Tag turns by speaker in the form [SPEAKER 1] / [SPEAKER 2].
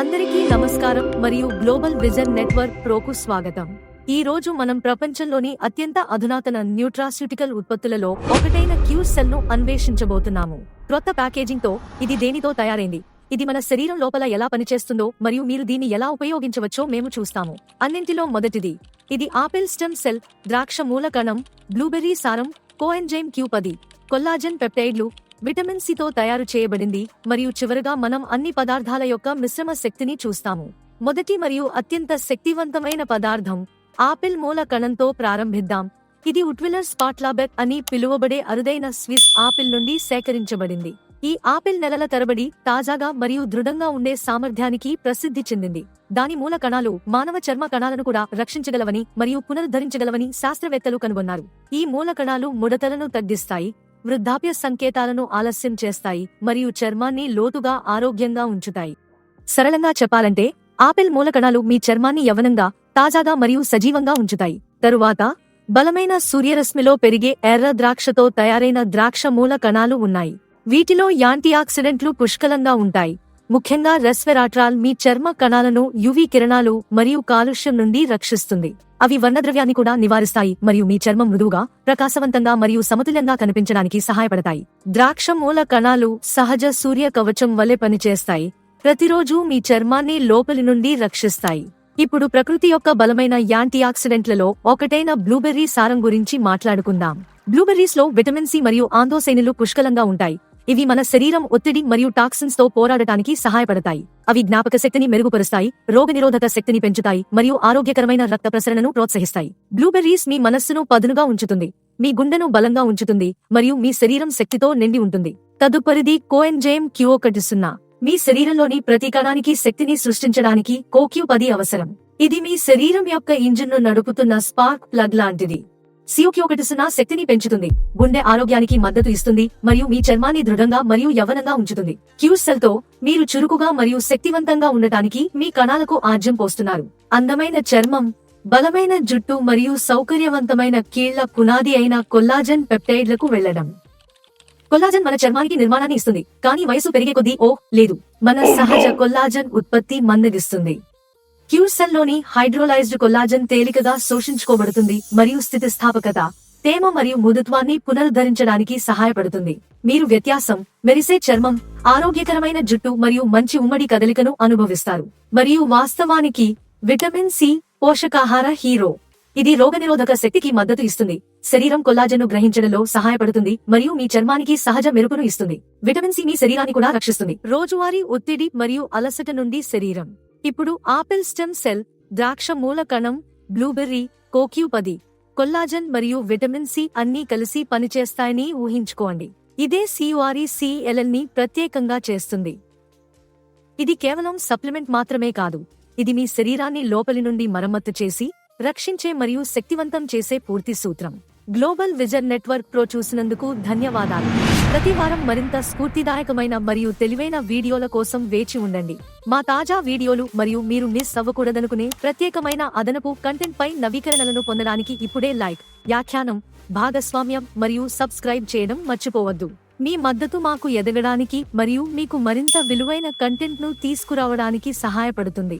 [SPEAKER 1] అందరికీ నమస్కారం మరియు గ్లోబల్ విజన్ నెట్వర్క్ ప్రోకు స్వాగతం. ఈ రోజు మనం ప్రపంచంలోని అత్యంత అధునాతన న్యూట్రాస్యూటికల్ ఉత్పత్తులలో ఒకటైన క్యూ సెల్ను అన్వేషించబోతున్నాము. క్రొత్త ప్యాకేజింగ్తో ఇది దేనితో తయారైంది? ఇది మన శరీరం లోపల ఎలా పనిచేస్తుందో మరియు మీరు దీన్ని ఎలా ఉపయోగించవచ్చో మేము చూస్తాము. అన్నింటిలో మొదటిది ఇది ఆపిల్ స్టెమ్ సెల్ ద్రాక్ష మూల కణం బ్లూబెర్రీ సారం కోఎంజైమ్ క్యూ పది కొల్లాజెన్ పెప్టైడ్లు విటమిన్ సితో తయారు చేయబడింది మరియు చివరగా మనం అన్ని పదార్థాల యొక్క మిశ్రమ శక్తిని చూస్తాము. మొదటి మరియు అత్యంత శక్తివంతమైన పదార్థం ఆపిల్ మూల కణంతో ప్రారంభిద్దాం. ఇది ఉట్విలర్ స్పాట్లాబెక్ అని పిలువబడే అరుదైన స్విస్ ఆపిల్ నుండి సేకరించబడింది. ఈ ఆపిల్ నెలల తరబడి తాజాగా మరియు దృఢంగా ఉండే సామర్థ్యానికి ప్రసిద్ధి చెందింది. దాని మూల కణాలు మానవ చర్మ కణాలను కూడా రక్షించగలవని మరియు పునరుద్ధరించగలవని శాస్త్రవేత్తలు కనుగొన్నారు. ఈ మూల కణాలు ముడతలను తగ్గిస్తాయి వృద్ధాప్య సంకేతాలను ఆలస్యం చేస్తాయి మరియు చర్మాన్ని లోతుగా ఆరోగ్యంగా ఉంచుతాయి. సరళంగా చెప్పాలంటే ఆపిల్ మూలకణాలు మీ చర్మాన్ని యవనంగా తాజాగా మరియు సజీవంగా ఉంచుతాయి. తరువాత బలమైన సూర్యరశ్మిలో పెరిగే ఎర్ర ద్రాక్షతో తయారైన ద్రాక్ష మూల కణాలు ఉన్నాయి. వీటిలో యాంటీ ఆక్సిడెంట్లు పుష్కలంగా ఉంటాయి. ముఖ్యంగా రెస్వెరాట్రాల్ మీ చర్మ కణాలను యువి కిరణాలు మరియు కాలుష్యం నుండి రక్షిస్తుంది. అవి వర్ణద్రవ్యాన్ని కూడా నివారిస్తాయి మరియు మీ చర్మం మృదువుగా ప్రకాశవంతంగా మరియు సమతుల్యంగా కనిపించడానికి సహాయపడతాయి. ద్రాక్ష మూల కణాలు సహజ సూర్య కవచం వలె పనిచేస్తాయి. ప్రతిరోజు మీ చర్మాన్ని లోపలి నుండి రక్షిస్తాయి. ఇప్పుడు ప్రకృతి యొక్క బలమైన యాంటీ ఆక్సిడెంట్లలో ఒకటైన బ్లూబెర్రీ సారం గురించి మాట్లాడుకుందాం. బ్లూబెర్రీస్లో విటమిన్ సి మరియు ఆందోసైనులు పుష్కలంగా ఉంటాయి. ఇవి మన శరీరం ఒత్తిడి మరియు టాక్సిన్స్తో పోరాడటానికి సహాయపడతాయి. అవి జ్ఞాపక శక్తిని మెరుగుపరుస్తాయి రోగనిరోధక శక్తిని పెంచుతాయి మరియు ఆరోగ్యకరమైన రక్త ప్రసరణను ప్రోత్సహిస్తాయి. బ్లూబెర్రీస్ మీ మనస్సును పదునుగా ఉంచుతుంది మీ గుండెను బలంగా ఉంచుతుంది మరియు మీ శరీరం శక్తితో నిండి ఉంటుంది. తదుపరిది కోఎన్జైమ్ క్యూఓకటిసున్నా మీ శరీరంలోని ప్రతి కణానికి శక్తిని సృష్టించడానికి కోక్యూ పది అవసరం. ఇది మీ శరీరం యొక్క ఇంజిన్ను నడుపుతున్న స్పార్క్ ప్లగ్ లాంటిది. సియోక్యోకటిసునా శక్తిని పెంచుతుంది. గుండె ఆరోగ్యానికి మద్దతు ఇస్తుంది మరియు మీ చర్మాన్ని దృఢంగా మరియు యవ్వనంగా ఉంచుతుంది. క్యూసెల్తో మీరు చురుకుగా మరియు శక్తివంతంగా ఉండటానికి మీ కణాలకు ఆర్జం పోస్తున్నారు. అందమైన చర్మం బలమైన జుట్టు మరియు సౌకర్యవంతమైన కీళ్ళ పునాది అయిన కొల్లాజన్ పెప్టైడ్లకు వెళ్ళడం కొల్లాజన్ మన చర్మానికి నిర్మాణాన్ని ఇస్తుంది కానీ వయసు పెరిగే కొద్దీ ఓ లేదు. మన సహజ కొల్లాజన్ ఉత్పత్తి మందగిస్తుంది క్యూసెల్లోని హైడ్రోలైజ్డ్ కొల్లాజన్ తేలికగా శోషించుకోబడుతుంది మరియు స్థితిస్థాపకత తేమ మరియు మృదుత్వాన్ని పునరుద్ధరించడానికి సహాయపడుతుంది. మీరు వ్యత్యాసం మెరిసే చర్మం ఆరోగ్యకరమైన జుట్టు మరియు మంచి ఉమ్మడి కదలికను అనుభవిస్తారు. మరియు వాస్తవానికి విటమిన్ సి పోషకాహార హీరో. ఇది రోగనిరోధక శక్తికి మద్దతు ఇస్తుంది. శరీరం కొల్లాజన్ను గ్రహించడంలో సహాయపడుతుంది మరియు మీ చర్మానికి సహజ మెరుపును ఇస్తుంది. విటమిన్ సి మీ శరీరాన్ని కూడా రక్షిస్తుంది. రోజువారీ ఒత్తిడి మరియు అలసట నుండి శరీరం. ఇప్పుడు ఆపిల్ స్టెమ్ సెల్ ద్రాక్ష మూల కణం బ్లూబెర్రీ కోక్యూ పది కొల్లాజన్ మరియు విటమిన్ సి అన్నీ కలిసి పనిచేస్తాయని ఊహించుకోండి. ఇదే సియుఆర్ఈ సిఎల్ఎల్ని ప్రత్యేకంగా చేస్తుంది. ఇది కేవలం సప్లిమెంట్ మాత్రమే కాదు. ఇది మీ శరీరాన్ని లోపలి నుండి మరమ్మతు చేసి రక్షించే మరియు శక్తివంతం చేసే పూర్తి సూత్రం. గ్లోబల్ విజన్ నెట్వర్క్ ప్రో చూసినందుకు ధన్యవాదాలు. ప్రతి వారం మరింత స్ఫూర్తిదాయకమైన మరియు తెలివైన వీడియోల కోసం వేచి ఉండండి. మా తాజా వీడియోలు మరియు మీరు మిస్ అవ్వకూడదనుకునే ప్రత్యేకమైన అదనపు కంటెంట్ పై నవీకరణలను పొందడానికి ఇప్పుడే లైక్ వ్యాఖ్యానం భాగస్వామ్యం మరియు సబ్స్క్రైబ్ చేయడం మర్చిపోవద్దు. మీ మద్దతు మాకు ఎదగడానికి మరియు మీకు మరింత విలువైన కంటెంట్ను తీసుకురావడానికి సహాయపడుతుంది.